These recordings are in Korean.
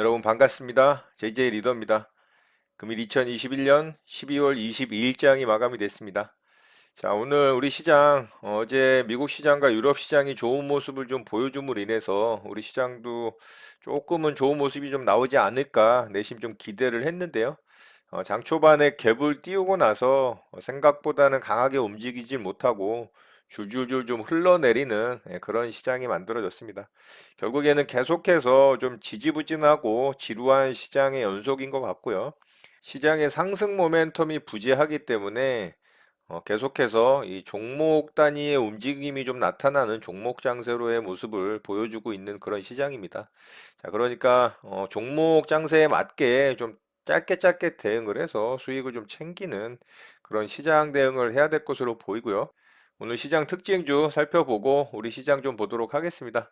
여러분 반갑습니다. JJ 리더입니다. 금일 2021년 12월 22일장이 마감이 됐습니다. 자, 오늘 우리 시장 어제 미국 시장과 유럽 시장이 좋은 모습을 좀 보여줌으로 인해서 우리 시장도 조금은 좋은 모습이 좀 나오지 않을까 내심 좀 기대를 했는데요. 어, 장 초반에 갭을 띄우고 나서 생각보다는 강하게 움직이질 못하고 줄줄줄 좀 흘러내리는 예, 그런 시장이 만들어졌습니다. 결국에는 계속해서 좀 지지부진하고 지루한 시장의 연속인 것 같고요. 시장의 상승 모멘텀이 부재하기 때문에 어, 계속해서 이 종목 단위의 움직임이 좀 나타나는 종목 장세로의 모습을 보여주고 있는 그런 시장입니다. 자, 그러니까 어, 종목 장세에 맞게 좀 짧게 짧게 대응을 해서 수익을 좀 챙기는 그런 시장 대응을 해야 될 것으로 보이고요. 오늘 시장 특징주 살펴보고 우리 시장 좀 보도록 하겠습니다.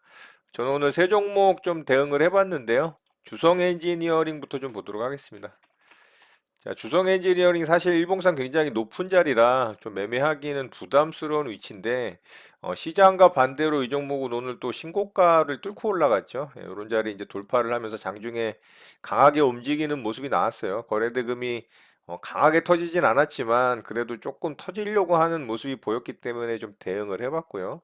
저는 오늘 세 종목 좀 대응을 해봤는데요. 주성 엔지니어링부터 좀 보도록 하겠습니다. 자, 주성 엔지니어링 사실 일봉상 굉장히 높은 자리라 좀 매매하기는 부담스러운 위치인데 어, 시장과 반대로 이 종목은 오늘 또 신고가를 뚫고 올라갔죠. 예, 이런 자리 이제 돌파를 하면서 장중에 강하게 움직이는 모습이 나왔어요. 거래대금이 어, 강하게 터지진 않았지만 그래도 조금 터지려고 하는 모습이 보였기 때문에 좀 대응을 해봤고요.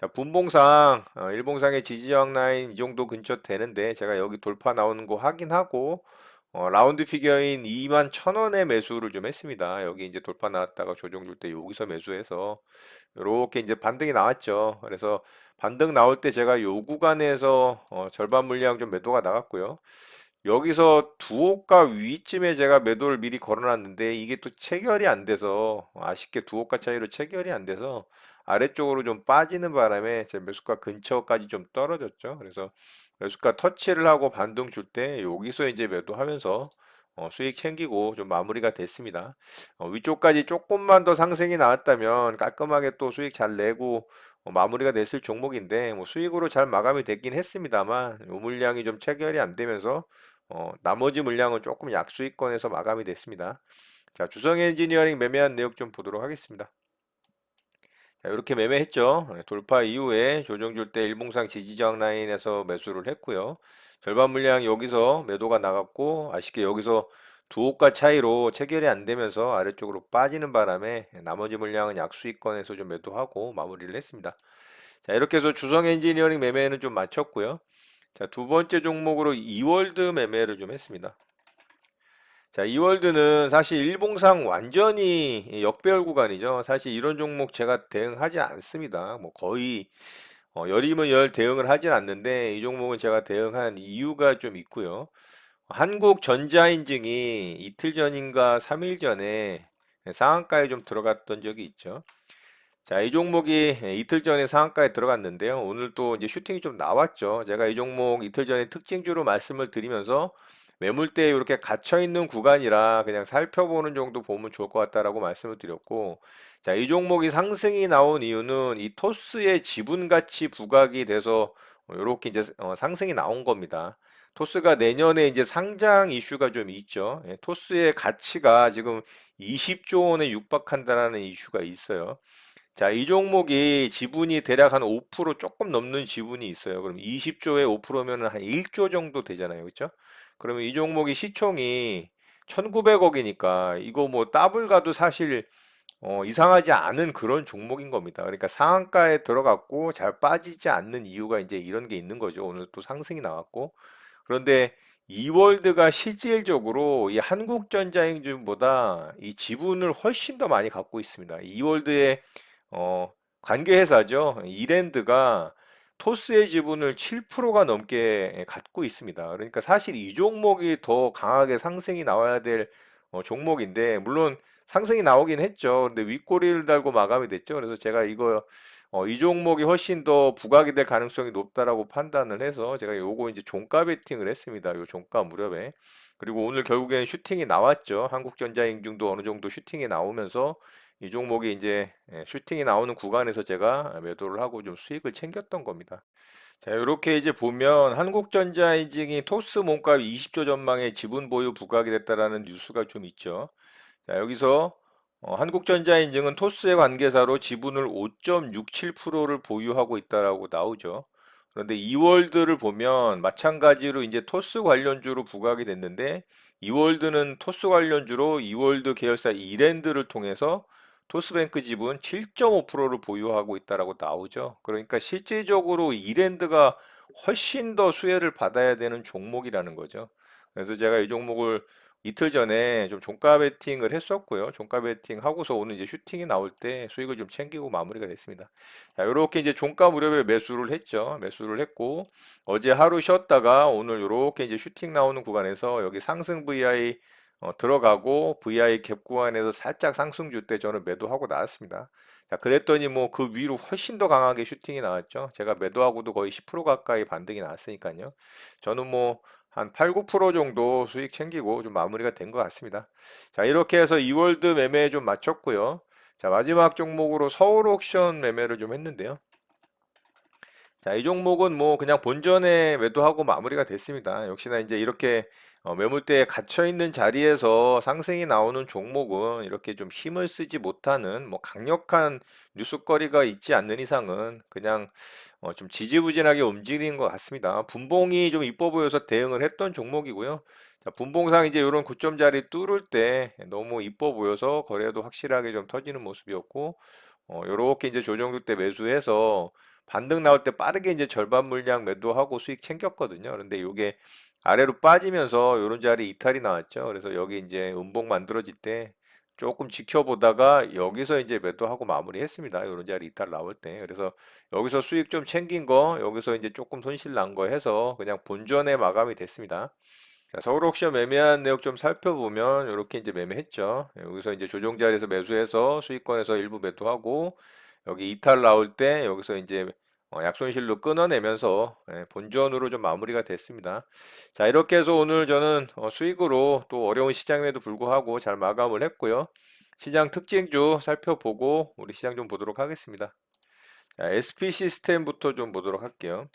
자, 분봉상 어, 일봉상의 지지저항 라인 이 정도 근처 되는데 제가 여기 돌파 나오는 거 확인하고 어, 라운드 피겨인 2만 1000원에 매수를 좀 했습니다. 여기 이제 돌파 나왔다가 조정 줄 때 여기서 매수해서 이렇게 이제 반등이 나왔죠. 그래서 반등 나올 때 제가 요 구간에서 어, 절반 물량 좀 매도가 나갔고요. 여기서 두 호가 위쯤에 제가 매도를 미리 걸어놨는데 이게 또 체결이 안 돼서 아쉽게 두 호가 차이로 체결이 안 돼서 아래쪽으로 좀 빠지는 바람에 제 매수가 근처까지 좀 떨어졌죠. 그래서 매수가 터치를 하고 반등 줄 때 여기서 이제 매도하면서 어, 수익 챙기고 좀 마무리가 됐습니다. 어, 위쪽까지 조금만 더 상승이 나왔다면 깔끔하게 또 수익 잘 내고 어, 마무리가 됐을 종목인데 뭐 수익으로 잘 마감이 됐긴 했습니다만 요 물량이 좀 체결이 안 되면서 어, 나머지 물량은 조금 약수익권에서 마감이 됐습니다. 자, 주성 엔지니어링 매매한 내역 좀 보도록 하겠습니다. 자, 이렇게 매매했죠. 네, 돌파 이후에 조정 줄 때 일봉상 지지저항 라인에서 매수를 했고요. 절반 물량 여기서 매도가 나갔고 아쉽게 여기서 두 호가 차이로 체결이 안 되면서 아래쪽으로 빠지는 바람에 나머지 물량은 약수익권에서 좀 매도하고 마무리를 했습니다. 자, 이렇게 해서 주성 엔지니어링 매매는 좀 마쳤고요. 자, 두 번째 종목으로 이월드 매매를 좀 했습니다. 자, 이월드는 사실 일봉상 완전히 역배열 구간이죠. 사실 이런 종목 제가 대응하지 않습니다. 뭐 거의 어, 열이면 열 대응을 하진 않는데 이 종목은 제가 대응한 이유가 좀 있고요. 한국 전자인증이 이틀 전인가 3일 전에 상한가에 좀 들어갔던 적이 있죠. 자, 이 종목이 이틀 전에 상한가에 들어갔는데요. 오늘 또 이제 슈팅이 좀 나왔죠. 제가 이 종목 이틀 전에 특징주로 말씀을 드리면서 매물대에 이렇게 갇혀 있는 구간이라 그냥 살펴보는 정도 보면 좋을 것 같다라고 말씀을 드렸고, 자, 이 종목이 상승이 나온 이유는 이 토스의 지분 가치 부각이 돼서 이렇게 이제 어, 상승이 나온 겁니다. 토스가 내년에 이제 상장 이슈가 좀 있죠. 예, 토스의 가치가 지금 20조 원에 육박한다라는 이슈가 있어요. 자, 이 종목이 지분이 대략 한 5% 조금 넘는 지분이 있어요. 그럼 20조에 5%면 한 1조 정도 되잖아요. 그렇죠? 그러면 이 종목이 시총이 1900억이니까 이거 뭐 더블 가도 사실 어, 이상하지 않은 그런 종목인 겁니다. 그러니까 상한가에 들어갔고 잘 빠지지 않는 이유가 이제 이런 게 있는 거죠. 오늘 또 상승이 나왔고. 그런데 이월드가 실질적으로 이 한국전자행진보다 이 지분을 훨씬 더 많이 갖고 있습니다. 이월드의 어, 관계회사죠. 이랜드가 토스의 지분을 7%가 넘게 갖고 있습니다. 그러니까 사실 이 종목이 더 강하게 상승이 나와야 될 어, 종목인데 물론 상승이 나오긴 했죠. 근데 윗꼬리를 달고 마감이 됐죠. 그래서 제가 이거 어, 이 종목이 훨씬 더 부각이 될 가능성이 높다라고 판단을 해서 제가 요거 이제 종가 베팅을 했습니다. 요 종가 무렵에. 그리고 오늘 결국엔 슈팅이 나왔죠. 한국전자인증도 어느 정도 슈팅이 나오면서 이 종목이 이제 예, 슈팅이 나오는 구간에서 제가 매도를 하고 좀 수익을 챙겼던 겁니다. 자, 이렇게 이제 보면 한국전자인증이 토스 몸값 20조 전망에 지분 보유 부각이 됐다라는 뉴스가 좀 있죠. 자, 여기서 어, 한국전자인증은 토스의 관계사로 지분을 5.67%를 보유하고 있다라고 나오죠. 그런데 이월드를 보면 마찬가지로 이제 토스 관련주로 부각이 됐는데 이월드는 토스 관련주로 이월드 계열사 이랜드를 통해서 토스뱅크 지분 7.5%를 보유하고 있다라고 나오죠. 그러니까 실질적으로 이랜드가 훨씬 더 수혜를 받아야 되는 종목이라는 거죠. 그래서 제가 이 종목을 이틀 전에 좀 종가 베팅을 했었고요. 종가 베팅 하고서 오늘 이제 슈팅이 나올 때 수익을 좀 챙기고 마무리가 됐습니다. 자, 이렇게 이제 종가 무렵에 매수를 했죠. 매수를 했고 어제 하루 쉬었다가 오늘 이렇게 이제 슈팅 나오는 구간에서 여기 상승 VI 어, 들어가고 VI 갭 구간에서 살짝 상승 줄때 저는 매도하고 나왔습니다. 자, 그랬더니 뭐 그 위로 훨씬 더 강하게 슈팅이 나왔죠. 제가 매도하고도 거의 10% 가까이 반등이 나왔으니까요. 저는 뭐 한 8, 9% 정도 수익 챙기고 좀 마무리가 된 것 같습니다. 자, 이렇게 해서 2월드 매매 좀 마쳤고요. 자, 마지막 종목으로 서울 옥션 매매를 좀 했는데요. 자, 이 종목은 뭐 그냥 본전에 매도하고 마무리가 됐습니다. 역시나 이제 이렇게 어, 매물대에 갇혀 있는 자리에서 상승이 나오는 종목은 이렇게 좀 힘을 쓰지 못하는 뭐 강력한 뉴스거리가 있지 않는 이상은 그냥 어, 좀 지지부진하게 움직이는 것 같습니다. 분봉이 좀 이뻐 보여서 대응을 했던 종목이고요. 자, 분봉상 이제 이런 고점 자리 뚫을 때 너무 이뻐 보여서 거래도 확실하게 좀 터지는 모습이었고 어, 요렇게 이제 조정도 때 매수해서 반등 나올 때 빠르게 이제 절반 물량 매도하고 수익 챙겼거든요. 그런데 이게 아래로 빠지면서 이런 자리 이탈이 나왔죠. 그래서 여기 이제 음봉 만들어질 때 조금 지켜보다가 여기서 이제 매도하고 마무리했습니다. 이런 자리 이탈 나올 때. 그래서 여기서 수익 좀 챙긴 거, 여기서 이제 조금 손실 난 거 해서 그냥 본전에 마감이 됐습니다. 자, 서울 옥션 매매한 내역 좀 살펴보면 이렇게 이제 매매했죠. 여기서 이제 조정 자리에서 매수해서 수익권에서 일부 매도하고 여기 이탈 나올 때 여기서 이제 어, 약손실로 끊어내면서 예, 본전으로 좀 마무리가 됐습니다. 자, 이렇게 해서 오늘 저는 어, 수익으로 또 어려운 시장에도 불구하고 잘 마감을 했고요. 시장 특징주 살펴보고 우리 시장 좀 보도록 하겠습니다. 자, SP 시스템부터 좀 보도록 할게요.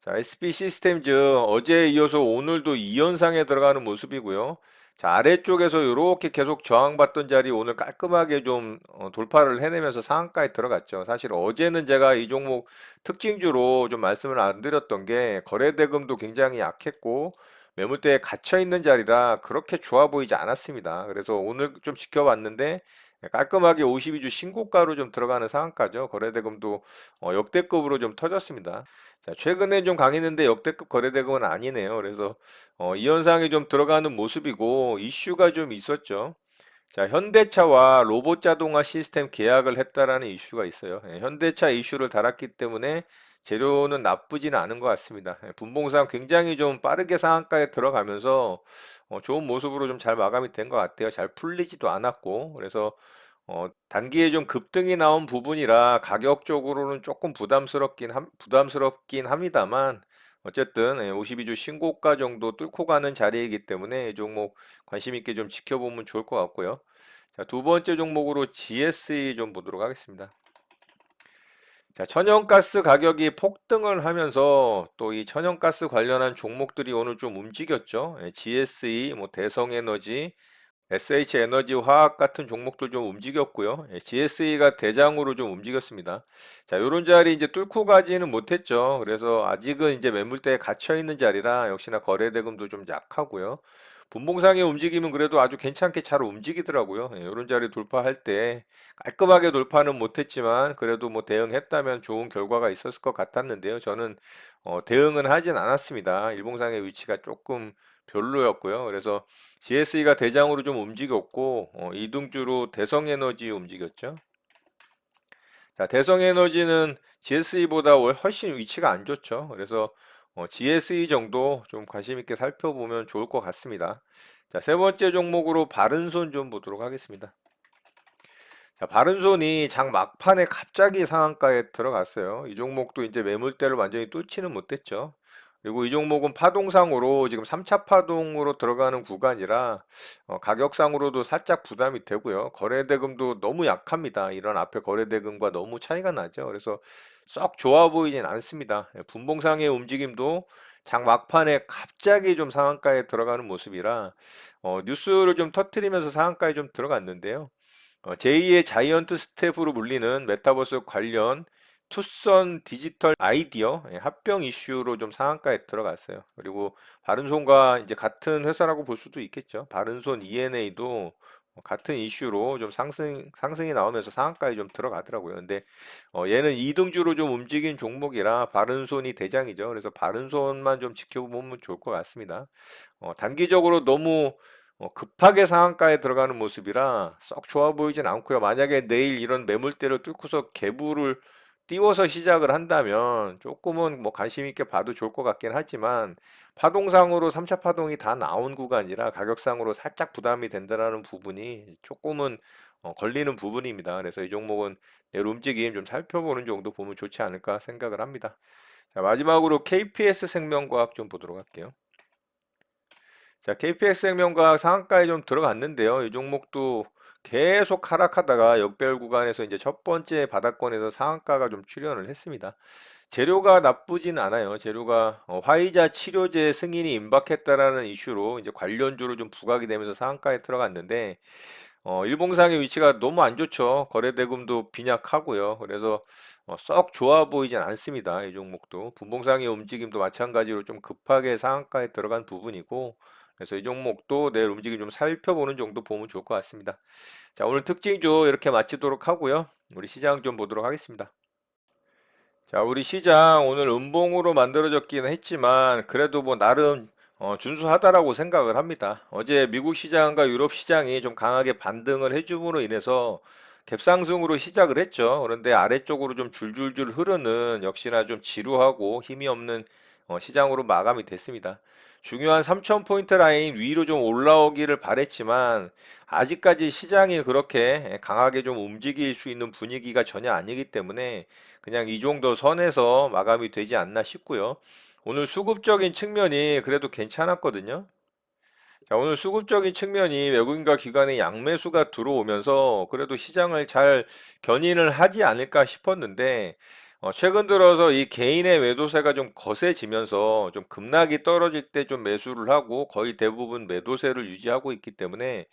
자, SP 시스템즈 어제에 이어서 오늘도 2연상에 들어가는 모습이고요. 자, 아래쪽에서 이렇게 계속 저항받던 자리 오늘 깔끔하게 좀 어, 돌파를 해내면서 상한가에 들어갔죠. 사실 어제는 제가 이 종목 특징주로 좀 말씀을 안 드렸던 게 거래대금도 굉장히 약했고 매물대에 갇혀 있는 자리라 그렇게 좋아 보이지 않았습니다. 그래서 오늘 좀 지켜봤는데 깔끔하게 52주 신고가로 좀 들어가는 상한가죠. 거래대금도 어, 역대급으로 좀 터졌습니다. 자, 최근에 좀 강했는데 역대급 거래대금은 아니네요. 그래서 어, 이 현상이 좀 들어가는 모습이고 이슈가 좀 있었죠. 자, 현대차와 로봇 자동화 시스템 계약을 했다라는 이슈가 있어요. 예, 현대차 이슈를 달았기 때문에 재료는 나쁘지는 않은 것 같습니다. 예, 분봉상 굉장히 좀 빠르게 상한가에 들어가면서 어, 좋은 모습으로 좀 잘 마감이 된 것 같아요. 잘 풀리지도 않았고 그래서 어, 단기에 좀 급등이 나온 부분이라 가격적으로는 조금 부담스럽긴 함, 부담스럽긴 합니다만 어쨌든 52주 예, 신고가 정도 뚫고 가는 자리이기 때문에 이 종목 관심 있게 좀 지켜보면 좋을 것 같고요. 자, 두 번째 종목으로 GSE 좀 보도록 하겠습니다. 자, 천연가스 가격이 폭등을 하면서 또 이 천연가스 관련한 종목들이 오늘 좀 움직였죠. 예, GSE, 뭐 대성에너지, SH에너지 화학 같은 종목도 좀 움직였고요. 예, GSE가 대장으로 좀 움직였습니다. 자, 요런 자리 이제 뚫고 가지는 못했죠. 그래서 아직은 이제 매물대에 갇혀 있는 자리라 역시나 거래 대금도 좀 약하고요. 분봉상의 움직임은 그래도 아주 괜찮게 잘 움직이더라고요. 예, 이런 자리 돌파할 때 깔끔하게 돌파는 못했지만 그래도 뭐 대응했다면 좋은 결과가 있었을 것 같았는데요. 저는 어, 대응은 하진 않았습니다. 일봉상의 위치가 조금 별로였고요. 그래서 GSE가 대장으로 좀 움직였고 어, 이등주로 대성에너지 움직였죠. 자, 대성에너지는 GSE보다 훨씬 위치가 안 좋죠. 그래서 어, GSE 정도 좀 관심 있게 살펴보면 좋을 것 같습니다. 자, 세 번째 종목으로 바른손 좀 보도록 하겠습니다. 자, 바른손이 장 막판에 갑자기 상한가에 들어갔어요. 이 종목도 이제 매물대를 완전히 뚫지는 못했죠. 그리고 이 종목은 파동상으로 지금 3차 파동으로 들어가는 구간이라 어, 가격상으로도 살짝 부담이 되고요. 거래대금도 너무 약합니다. 이런 앞에 거래대금과 너무 차이가 나죠. 그래서 썩 좋아 보이진 않습니다. 예, 분봉상의 움직임도 장 막판에 갑자기 좀 상한가에 들어가는 모습이라 어, 뉴스를 좀 터트리면서 상한가에 좀 들어갔는데요. 어, 제2의 자이언트 스텝으로 불리는 메타버스 관련 투선 디지털 아이디어 예, 합병 이슈로 좀 상한가에 들어갔어요. 그리고 바른손과 이제 같은 회사라고 볼 수도 있겠죠. 바른손 ENA도 같은 이슈로 좀 상승 상승이 나오면서 상한가에 좀 들어가더라고요. 근데 어, 얘는 이등주로 좀 움직인 종목이라 바른손이 대장이죠. 그래서 바른손만 좀 지켜보면 좋을 것 같습니다. 어, 단기적으로 너무 어, 급하게 상한가에 들어가는 모습이라 썩 좋아 보이진 않고요. 만약에 내일 이런 매물대를 뚫고서 개부를 띄워서 시작을 한다면 조금은 뭐 관심 있게 봐도 좋을 것 같긴 하지만 파동상으로 3차 파동이 다 나온 구간이라 가격상으로 살짝 부담이 된다라는 부분이 조금은 어, 걸리는 부분입니다. 그래서 이 종목은 내일 움직임 좀 살펴보는 정도 보면 좋지 않을까 생각을 합니다. 자, 마지막으로 KPS 생명과학 좀 보도록 할게요. 자, KPX 생명과학 상한가에 좀 들어갔는데요. 이 종목도 계속 하락하다가 역별 구간에서 이제 첫 번째 바닥권에서 상한가가 좀 출현을 했습니다. 재료가 나쁘진 않아요. 재료가 어, 화이자 치료제 승인이 임박했다라는 이슈로 이제 관련주로 좀 부각이 되면서 상한가에 들어갔는데 어, 일봉상의 위치가 너무 안 좋죠. 거래대금도 빈약하고요. 그래서 어, 썩 좋아 보이진 않습니다. 이 종목도 분봉상의 움직임도 마찬가지로 좀 급하게 상한가에 들어간 부분이고 그래서 이 종목도 내일 움직임 좀 살펴보는 정도 보면 좋을 것 같습니다. 자, 오늘 특징주 이렇게 마치도록 하고요. 우리 시장 좀 보도록 하겠습니다. 자, 우리 시장 오늘 음봉으로 만들어졌기는 했지만 그래도 뭐 나름 어, 준수하다라고 생각을 합니다. 어제 미국 시장과 유럽 시장이 좀 강하게 반등을 해줌으로 인해서 갭상승으로 시작을 했죠. 그런데 아래쪽으로 좀 줄줄줄 흐르는 역시나 좀 지루하고 힘이 없는 어, 시장으로 마감이 됐습니다. 중요한 3,000포인트 라인 위로 좀 올라오기를 바랬지만 아직까지 시장이 그렇게 강하게 좀 움직일 수 있는 분위기가 전혀 아니기 때문에 그냥 이 정도 선에서 마감이 되지 않나 싶고요. 오늘 수급적인 측면이 그래도 괜찮았거든요. 자, 오늘 수급적인 측면이 외국인과 기관의 양매수가 들어오면서 그래도 시장을 잘 견인을 하지 않을까 싶었는데 어, 최근 들어서 이 개인의 매도세가 좀 거세지면서 좀 급락이 떨어질 때 좀 매수를 하고 거의 대부분 매도세를 유지하고 있기 때문에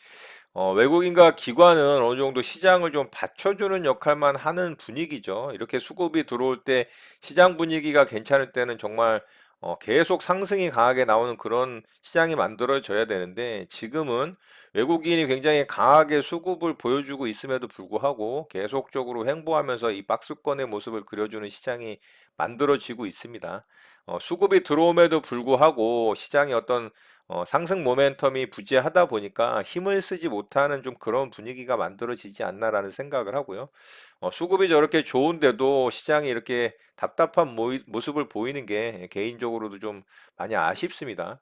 어, 외국인과 기관은 어느 정도 시장을 좀 받쳐주는 역할만 하는 분위기죠. 이렇게 수급이 들어올 때 시장 분위기가 괜찮을 때는 정말 어, 계속 상승이 강하게 나오는 그런 시장이 만들어져야 되는데 지금은 외국인이 굉장히 강하게 수급을 보여주고 있음에도 불구하고 계속적으로 횡보하면서 이 박스권의 모습을 그려주는 시장이 만들어지고 있습니다. 어, 수급이 들어옴에도 불구하고 시장이 어떤 어, 상승 모멘텀이 부재하다 보니까 힘을 쓰지 못하는 좀 그런 분위기가 만들어지지 않나라는 생각을 하고요. 어, 수급이 저렇게 좋은데도 시장이 이렇게 답답한 모이, 모습을 보이는 게 개인적으로도 좀 많이 아쉽습니다.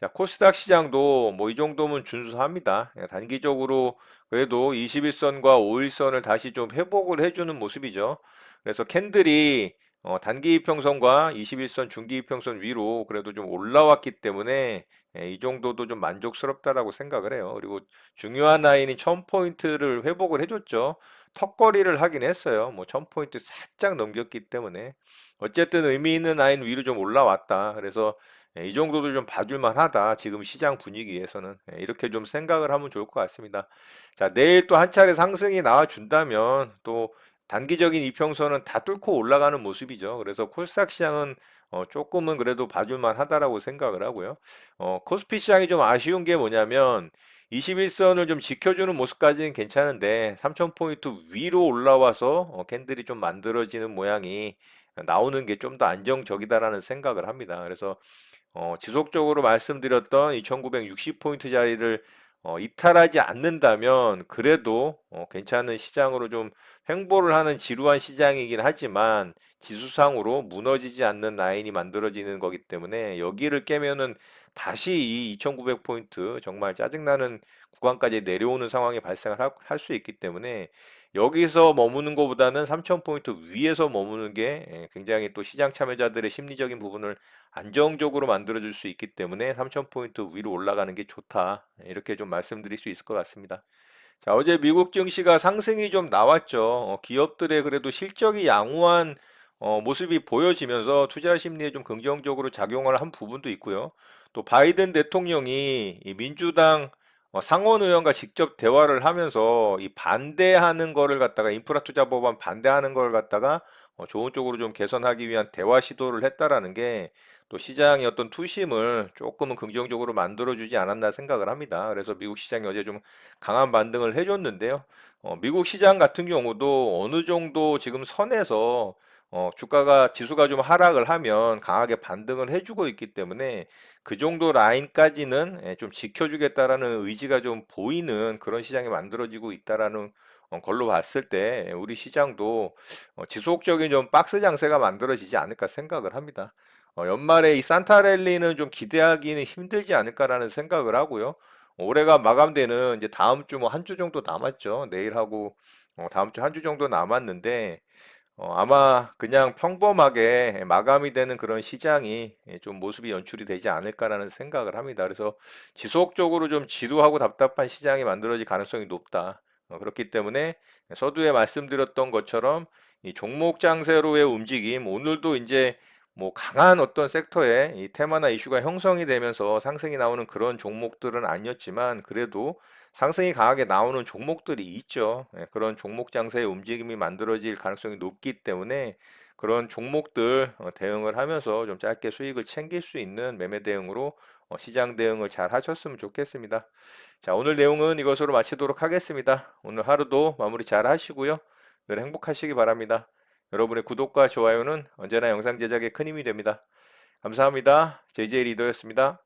자, 코스닥 시장도 뭐 이 정도면 준수합니다. 예, 단기적으로 그래도 21선과 5일선을 다시 좀 회복을 해주는 모습이죠. 그래서 캔들이 어, 단기 이평선과 21선 중기 이평선 위로 그래도 좀 올라왔기 때문에 예, 이 정도도 좀 만족스럽다라고 생각을 해요. 그리고 중요한 라인이 1000포인트를 회복을 해줬죠. 턱걸이를 하긴 했어요. 뭐 1000포인트 살짝 넘겼기 때문에 어쨌든 의미 있는 라인 위로 좀 올라왔다. 그래서 예, 이 정도도 좀 봐줄만 하다. 지금 시장 분위기에서는. 예, 이렇게 좀 생각을 하면 좋을 것 같습니다. 자, 내일 또 한 차례 상승이 나와준다면 또 단기적인 이평선은 다 뚫고 올라가는 모습이죠. 그래서 코스닥 시장은 어, 조금은 그래도 봐줄만 하다라고 생각을 하고요. 어, 코스피 시장이 좀 아쉬운 게 뭐냐면 21선을 좀 지켜주는 모습까지는 괜찮은데 3000포인트 위로 올라와서 어, 캔들이 좀 만들어지는 모양이 나오는 게 좀 더 안정적이다라는 생각을 합니다. 그래서 어, 지속적으로 말씀드렸던 2960포인트 자리를 어, 이탈하지 않는다면 그래도 어, 괜찮은 시장으로 좀 횡보를 하는 지루한 시장이긴 하지만 지수상으로 무너지지 않는 라인이 만들어지는 거기 때문에 여기를 깨면은 다시 이 2900포인트 정말 짜증나는 구간까지 내려오는 상황이 발생을 할 수 있기 때문에 여기서 머무는 것보다는 3000포인트 위에서 머무는 게 예, 굉장히 또 시장 참여자들의 심리적인 부분을 안정적으로 만들어줄 수 있기 때문에 3000포인트 위로 올라가는 게 좋다. 이렇게 좀 말씀드릴 수 있을 것 같습니다. 자, 어제 미국 증시가 상승이 좀 나왔죠. 어, 기업들의 그래도 실적이 양호한 어, 모습이 보여지면서 투자 심리에 좀 긍정적으로 작용을 한 부분도 있고요. 또 바이든 대통령이 민주당 어, 상원 의원과 직접 대화를 하면서 이 반대하는 거를 갖다가 인프라 투자 법안 반대하는 걸 갖다가 어, 좋은 쪽으로 좀 개선하기 위한 대화 시도를 했다라는 게 또 시장의 어떤 투심을 조금은 긍정적으로 만들어주지 않았나 생각을 합니다. 그래서 미국 시장이 어제 좀 강한 반등을 해줬는데요. 어, 미국 시장 같은 경우도 어느 정도 지금 선에서 어, 주가가 지수가 좀 하락을 하면 강하게 반등을 해주고 있기 때문에 그 정도 라인까지는 예, 좀 지켜주겠다라는 의지가 좀 보이는 그런 시장이 만들어지고 있다라는 어, 걸로 봤을 때 우리 시장도 어, 지속적인 좀 박스 장세가 만들어지지 않을까 생각을 합니다. 어, 연말에 이 산타랠리는 좀 기대하기는 힘들지 않을까라는 생각을 하고요. 올해가 마감되는 이제 다음 주 뭐 한 주 정도 남았죠. 내일하고 어, 다음 주 한 주 정도 남았는데 어, 아마 그냥 평범하게 마감이 되는 그런 시장이 예, 좀 모습이 연출이 되지 않을까라는 생각을 합니다. 그래서 지속적으로 좀 지루하고 답답한 시장이 만들어질 가능성이 높다. 어, 그렇기 때문에 서두에 말씀드렸던 것처럼 이 종목 장세로의 움직임, 오늘도 이제 뭐 강한 어떤 섹터에 이 테마나 이슈가 형성이 되면서 상승이 나오는 그런 종목들은 아니었지만 그래도 상승이 강하게 나오는 종목들이 있죠. 예, 그런 종목 장세의 움직임이 만들어질 가능성이 높기 때문에 그런 종목들 어, 대응을 하면서 좀 짧게 수익을 챙길 수 있는 매매 대응으로 어, 시장 대응을 잘 하셨으면 좋겠습니다. 자, 오늘 내용은 이것으로 마치도록 하겠습니다. 오늘 하루도 마무리 잘 하시고요. 늘 행복하시기 바랍니다. 여러분의 구독과 좋아요는 언제나 영상 제작에 큰 힘이 됩니다. 감사합니다. JJ 리더였습니다.